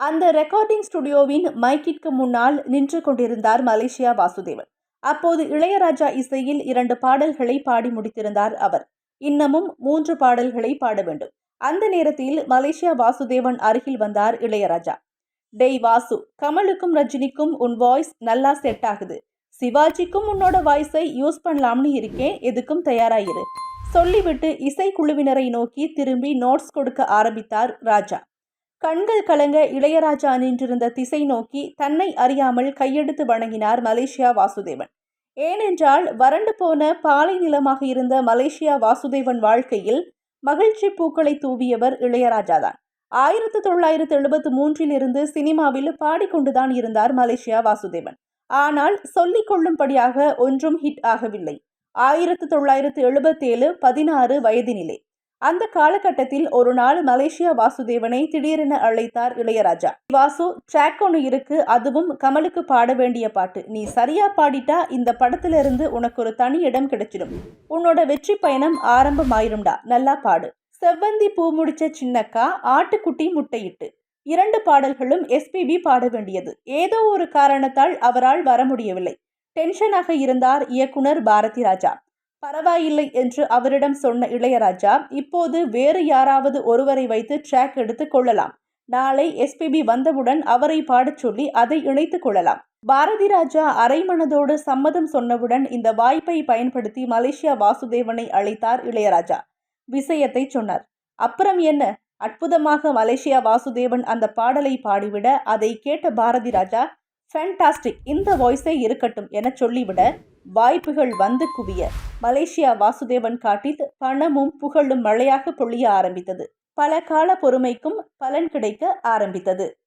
அந்த ரெக்கார்டிங் ஸ்டுடியோவின் மைக்கிற்கு முன்னால் நின்று கொண்டிருந்தார் மலேசியா வாசுதேவன். அப்போது இளையராஜா இசையில் இரண்டு பாடல்களை பாடி முடித்திருந்தார் அவர். இன்னமும் மூன்று பாடல்களை பாட வேண்டும். அந்த நேரத்தில் மலேசியா வாசுதேவன் அருகில் வந்தார் இளையராஜா. டேய் வாசு கமலுக்கும் ரஜினிக்கும் உன் வாய்ஸ் நல்லா செட் ஆகுது. சிவாஜிக்கும் உன்னோட வாய்ஸை யூஸ் பண்ணலாம்னு இருக்கேன். எதுக்கும் தயாராயிரு. சொல்லிவிட்டு இசைக்குழுவினரை நோக்கி திரும்பி நோட்ஸ் கொடுக்க ஆரம்பித்தார் ராஜா. கண்கள் கலங்க இளையராஜா நின்றிருந்த திசை நோக்கி தன்னை அறியாமல் கையெடுத்து வணங்கினார் மலேசியா வாசுதேவன். ஏனென்றால் வறண்டு போன பாலை நிலமாக இருந்த மலேசியா வாசுதேவன் வாழ்க்கையில் மகிழ்ச்சி பூக்களை தூவியவர் இளையராஜாதான். ஆயிரத்து தொள்ளாயிரத்து எழுபத்து மூன்றில் இருந்து சினிமாவில் பாடிக்கொண்டுதான் இருந்தார் மலேசியா வாசுதேவன். ஆனால் சொல்லிக் கொள்ளும்படியாக ஒன்றும் ஹிட் ஆகவில்லை. ஆயிரத்து தொள்ளாயிரத்து எழுபத்தேழு பதினாறு வயதினிலே அந்த காலகட்டத்தில் ஒரு நாள் மலேசியா வாசுதேவனை திடீரென அழைத்தார் இளையராஜா. வாசு ட்ராக் ஒன்று இருக்கு அதுவும் கமலுக்கு பாட வேண்டிய பாட்டு. நீ சரியா பாடிட்டா இந்த படத்துல இருந்து உனக்கு ஒரு தனி இடம் கிடைச்சிடும். உன்னோட வெற்றி பயணம் ஆரம்பமாயிரும்டா நல்லா பாடு. செவ்வந்தி பூ முடிச்ச சின்னக்கா ஆட்டுக்குட்டி முட்டையிட்டு. இரண்டு பாடல்களும் எஸ்பிபி பாட வேண்டியது. ஏதோ ஒரு காரணத்தால் அவரால் வர முடியவில்லை. டென்ஷனாக இருந்தார் இயக்குனர் பாரதி ராஜா. பரவாயில்லை என்று அவரிடம் சொன்ன இளையராஜா இப்போது வேறு யாராவது ஒருவரை வைத்து ட்ராக் எடுத்து கொள்ளலாம். நாளை எஸ்பிபி வந்தவுடன் அவரை பாடச் சொல்லி அதை இணைத்துக் கொள்ளலாம். பாரதி ராஜா அரைமனதோடு சம்மதம் சொன்னவுடன் இந்த வாய்ப்பை பயன்படுத்தி மலேசியா வாசுதேவனை அழைத்தார் இளையராஜா. விஷயத்தை சொன்னார். அப்புறம் என்ன? அற்புதமாக மலேசியா வாசுதேவன் அந்த பாடலை பாடிவிட அதை கேட்ட பாரதி ராஜா ஃபேண்டாஸ்டிக் இந்த வாய்ஸே இருக்கட்டும் என சொல்லிவிட வாய்ப்புகள் வந்து குவிய. மலேசியா வாசுதேவன் காட்டில் பணமும் புகழும் மழையாக பொழிய ஆரம்பித்தது. பல கால பொறுமைக்கும் பலன் கிடைக்க ஆரம்பித்தது.